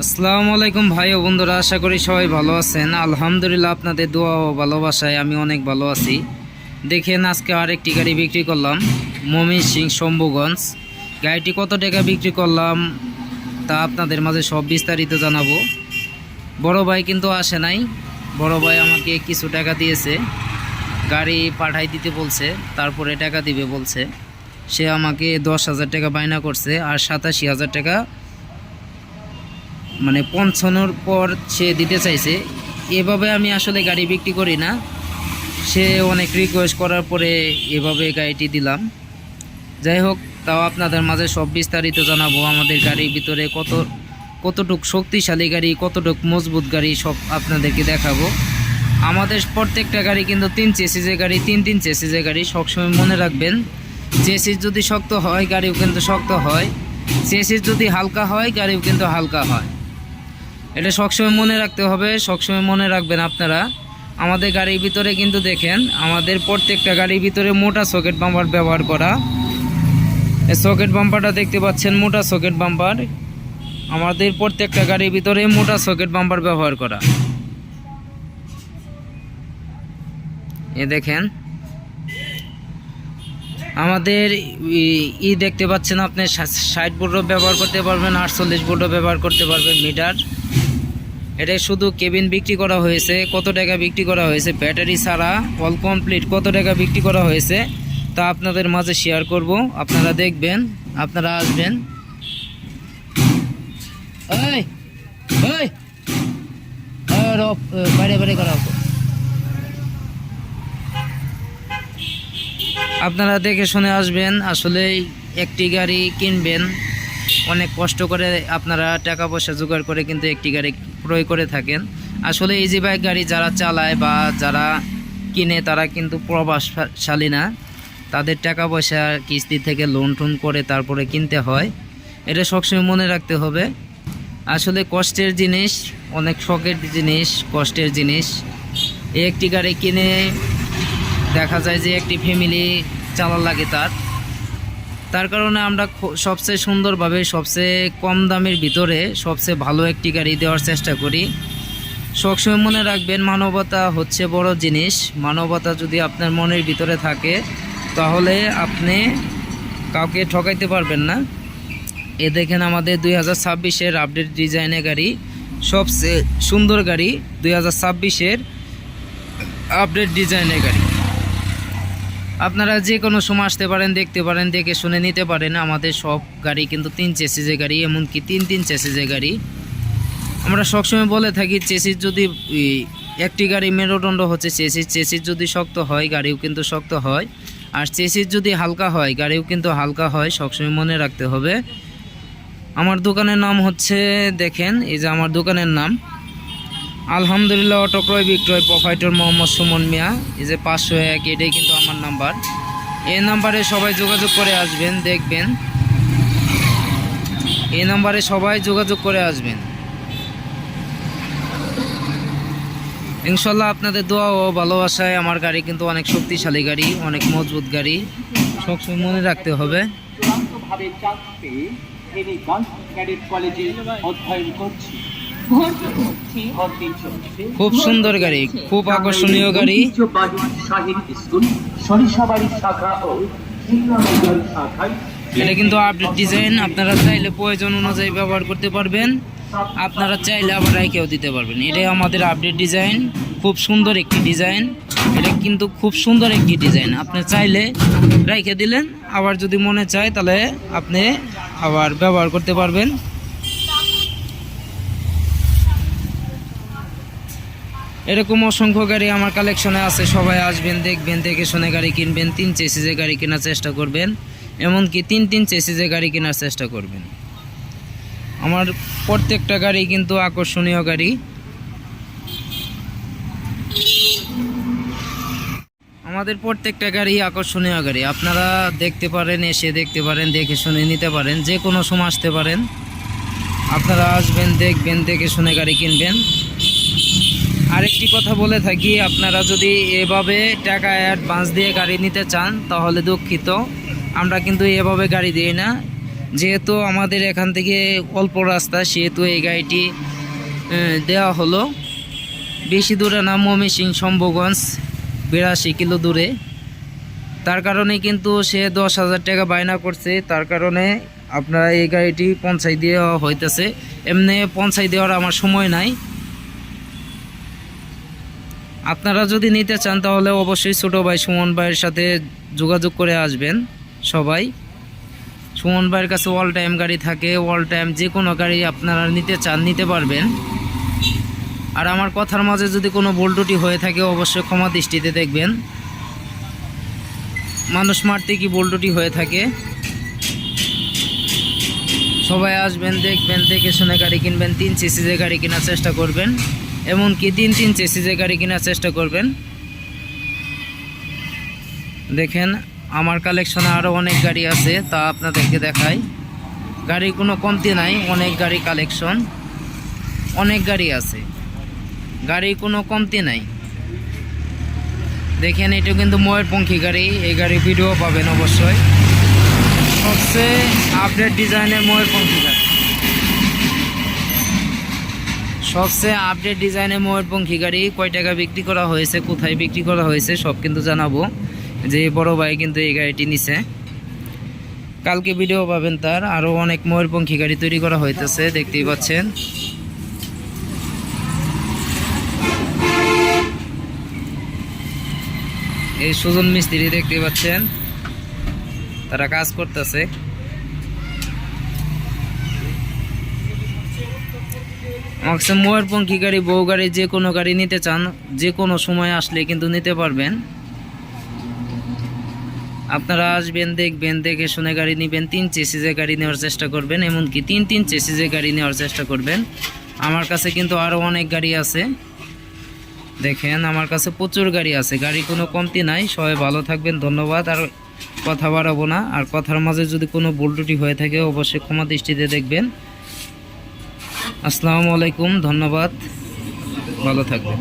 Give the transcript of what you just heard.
আসসালামু আলাইকুম ভাই ও বন্ধুরা, আশা করি সবাই ভালো আছেন। আলহামদুলিল্লাহ আপনাদের দোয়া ও ভালোবাসায় আমি অনেক ভালো আছি। দেখেন, আজকে আরেকটি গাড়ি বিক্রি করলাম মমিন সিং শম্ভুগঞ্জ। গাড়িটি কত টাকা বিক্রি করলাম, তা আপনাদের মাঝে সব বিস্তারিত জানাব। বড় ভাই কিন্তু আসে নাই, বড় ভাই আমাকে কিছু টাকা দিয়েছে। গাড়ি পাঠাই দিতে বলছে, তারপরে টাকা দিবে বলছে। সে আমাকে দশ হাজার টাকা বায়না করছে, আর সাতাশি হাজার টাকা মানে পঞ্চান্নর পর সে দিতে চাইছে। এভাবে আমি আসলে গাড়ি বিক্রি করি না। সে অনেক রিকোয়েস্ট করার পরে এভাবে গাড়িটি দিলাম। যাই হোক, তাও আপনাদের মাঝে সব বিস্তারিত জানাব। আমাদের গাড়ির ভিতরে কত, কতটুক শক্তিশালী গাড়ি, কতটুক মজবুত গাড়ি সব আপনাদেরকে দেখাবো। আমাদের প্রত্যেকটা গাড়ি কিন্তু তিন চেসিজের গাড়ি, তিন তিন চেসিজের গাড়ি। সবসময় মনে রাখবেন, চেসিস যদি শক্ত হয়, গাড়িও কিন্তু শক্ত হয়। চেসিস যদি হালকা হয়, গাড়িও কিন্তু হালকা হয়। এটা সবসময় মনে রাখতে হবে, সবসময় মনে রাখবেন আপনারা। আমাদের গাড়ির ভিতরে কিন্তু দেখেন, আমাদের প্রত্যেকটা গাড়ির ভিতরে মোটা সকেট বাম্পার ব্যবহার করা। সকেট বাম্পারটা দেখতে পাচ্ছেন, মোটা সকেট বাম্পার। আমাদের প্রত্যেকটা গাড়ির ভিতরে মোটা সকেট বাম্পার ব্যবহার করা। এ দেখেন। আমাদের ই দেখতে পাচ্ছেন আপনি ষাট বোর্ডও ব্যবহার করতে পারবেন, আটচল্লিশ বোর্ডও ব্যবহার করতে পারবেন মিটার। এটা শুধু কেবিন বিক্রি করা হয়েছে, কত টাকা বিক্রি করা হয়েছে, ব্যাটারি ছাড়া অল কমপ্লিট কত টাকা বিক্রি করা হয়েছে, তা আপনাদের মাঝে শেয়ার করব। আপনারা দেখবেন, আপনারা আসবেন। বাইরে করা আপনারা দেখে শুনে আসবেন, আসলে একটি গাড়ি কিনবেন, অনেক কষ্ট করে আপনারা টাকা পয়সা জোগাড় করে কিন্তু একটি গাড়ি ক্রয় করে থাকেন। আসলে ইজি বাইক গাড়ি যারা চালায় বা যারা কিনে তারা কিন্তু প্রভাবশালী না। তাদের টাকা পয়সা কিস্তি থেকে লোন টোন করে তারপরে কিনতে হয়। এটা সবসময় মনে রাখতে হবে। আসলে কষ্টের জিনিস, অনেক শখের জিনিস, কষ্টের জিনিস। একটি গাড়ি কিনে দেখা যায় যে একটি ফ্যামিলি চালার লাগে তার। তার কারণে আমরা সবচেয়ে সুন্দরভাবে, সবচেয়ে কম দামের ভিতরে সবচেয়ে ভালো একটি গাড়ি দেওয়ার চেষ্টা করি। সবসময় মনে রাখবেন, মানবতা হচ্ছে বড় জিনিস। মানবতা যদি আপনার মনের ভিতরে থাকে, তাহলে আপনি কাউকে ঠকাইতে পারবেন না। এ দেখেন আমাদের দুই হাজার ছাব্বিশের আপডেট ডিজাইনের গাড়ি। সবচেয়ে সুন্দর গাড়ি দুই হাজার ছাব্বিশের আপডেট ডিজাইনের গাড়ি। আপনারা যে কোনো সময় আসতে পারেন, দেখতে পারেন, দেখে শুনে নিতে পারেন। আমাদের সব গাড়ি কিন্তু তিন চেসিজের গাড়ি, এমনকি তিন তিন চেসিজের গাড়ি। আমরা সবসময় বলে থাকি, চেসিস যদি একটি গাড়ি মেরুদণ্ড হচ্ছে চেসিস চেসিস যদি শক্ত হয়, গাড়িও কিন্তু শক্ত হয়। আর চেসিস যদি হালকা হয়, গাড়িও কিন্তু হালকা হয়, সবসময় মনে রাখতে হবে। আমার দোকানের নাম হচ্ছে, দেখেন, এই যে আমার দোকানের নাম। আলহামদুলিল্লাহ অটো ক্রয় বিক্রয় প্রোফাইটর মোহাম্মদ সুমন মিয়া। এই যে পাঁচশো এক, এটাই কিন্তু আমার নাম্বার। এই নাম্বারে সবাই যোগাযোগ করে আসবেন, দেখবেন। এই নাম্বারে সবাই যোগাযোগ করে আসবেন। ইনশাল্লাহ আপনাদের দোয়া ও ভালোবাসায় আমার গাড়ি কিন্তু অনেক শক্তিশালী গাড়ি, অনেক মজবুত গাড়ি, সবসময় মনে রাখতে হবে। অধ্যয়ন করছি। খুব সুন্দর গাড়ি, খুব আকর্ষণীয় গাড়ি। এটা কিন্তু আপডেট ডিজাইন আপনারা চাইলে প্রয়োজন অনুযায়ী ব্যবহার করতে পারবেন। আপনারা চাইলে আবার রাইকেও দিতে পারবেন। এটাই আমাদের আপডেট ডিজাইন খুব সুন্দর একটি ডিজাইন এটা কিন্তু খুব সুন্দর একটি ডিজাইন আপনি চাইলে রাইখে দিলেন, আবার যদি মনে চায় তাহলে আপনি আবার ব্যবহার করতে পারবেন। এরকম অসংখ্য গাড়ি আমার কালেকশনে আছে। সবাই আসবেন, দেখবেন, দেখে শুনে গাড়ি কিনবেন, তিন চেসিজে গাড়ি কেনার চেষ্টা করবেন, এমনকি তিন তিন চেসিজে গাড়ি কেনার চেষ্টা করবেন। আমার প্রত্যেকটা গাড়ি কিন্তু আকর্ষণীয় গাড়ি। আমাদের প্রত্যেকটা গাড়ি আকর্ষণীয় গাড়ি। আপনারা দেখতে পারেন, এসে দেখতে পারেন, দেখে শুনে নিতে পারেন, যে কোনো সময় আসতে পারেন। আপনারা আসবেন, দেখবেন, দেখে শুনে গাড়ি কিনবেন। আরেকটি কথা বলে থাকি, আপনারা যদি এভাবে টাকা অ্যাডভান্স দিয়ে গাড়ি নিতে চান, তাহলে দুঃখিত। আমরা কিন্তু এভাবে গাড়ি দিই না। যেহেতু আমাদের এখান থেকে অল্প রাস্তা, সেহেতু এই গাড়িটি দেওয়া হলো। বেশি দূরে না ময়মনসিং শম্ভুগঞ্জ, বিরাশি কিলো দূরে। তার কারণে কিন্তু সে দশ হাজার টাকা বায়না করছে। তার কারণে আপনারা এই গাড়িটি পঞ্চায় দেওয়া হইতেছে। এমনি পঞ্চায় দেওয়ার আমার সময় নাই। আপনারা যদি নিতে চান, তাহলে অবশ্যই ছোটো ভাই সুমন ভাইয়ের সাথে যোগাযোগ করে আসবেন সবাই। সুমন ভাইয়ের কাছে অল টাইম গাড়ি থাকে অল টাইম যে কোনো গাড়ি আপনারা নিতে চান, নিতে পারবেন। আর আমার কথার মাঝে যদি কোনো ভুলটুটি হয়ে থাকে, অবশ্যই ক্ষমা দৃষ্টিতে দেখবেন। মানুষ মারতে কি ভুলটুটি হয়ে থাকে? সবাই আসবেন, দেখবেন, দেখে শুনে গাড়ি কিনবেন, তিন সিসিজে গাড়ি কেনার চেষ্টা করবেন। এমনকি তিন তিন সিসিজে গাড়ি কেনার চেষ্টা করবেন। দেখেন, আমার কালেকশনে আরও অনেক গাড়ি আছে, তা আপনাদেরকে দেখাই। গাড়ির কোনো কমতি নাই, অনেক গাড়ি কালেকশন, অনেক গাড়ি আছে। গাড়ির কোনো কমতি নাই। দেখেন এটা কিন্তু ময়ূরপঙ্খী গাড়ি, এই গাড়ি ভিডিও পাবেন অবশ্যই। সবচেয়ে আপডেট ডিজাইনের ময়ূরপঙ্খী গাড়ি। সবচেয়ে আপডেট ডিজাইনের ময়ূরপঙ্খী গাড়ি কয় টাকা বিক্রি করা হয়েছে, কোথায় বিক্রি করা হয়েছে, সব কিন্তু জানাব। যে বড় ভাই কিন্তু এই গাড়িটি নিছে। কালকে ভিডিও পাবেন তার। আরও অনেক ময়ূরপঙ্খী গাড়ি তৈরি করা হইতেছে, দেখতেই পাচ্ছেন। এই সুজন মিস্ত্রি দেখতে পাচ্ছেন। তারা কাজ করতেছে। আমাকে ময়ূরপঙ্খী গাড়ি, বউ গাড়ি, যে কোনো গাড়ি নিতে চান, যে কোনো সময় আসলে কিন্তু নিতে পারবেন। আপনারা আসবেন, দেখবেন, দেখে শুনে গাড়ি নেবেন, তিন চেসিজে গাড়ি নেওয়ার চেষ্টা করবেন, এমনকি তিন তিন চেসিজে গাড়ি নেওয়ার চেষ্টা করবেন। আমার কাছে কিন্তু আরও অনেক গাড়ি আছে। দেখেন, আমার কাছে প্রচুর গাড়ি আছে। গাড়ি কোনো কমতি নাই, সবাই ভালো থাকবেন, ধন্যবাদ। আর কথা বাড়াবো না। আর কথার মাঝে যদি কোনো ভুল হয়ে থাকে, অবশ্যই ক্ষমা দৃষ্টিতে দেখবেন। আসসালামু আলাইকুম ধন্যবাদ। ভালো থাকবেন।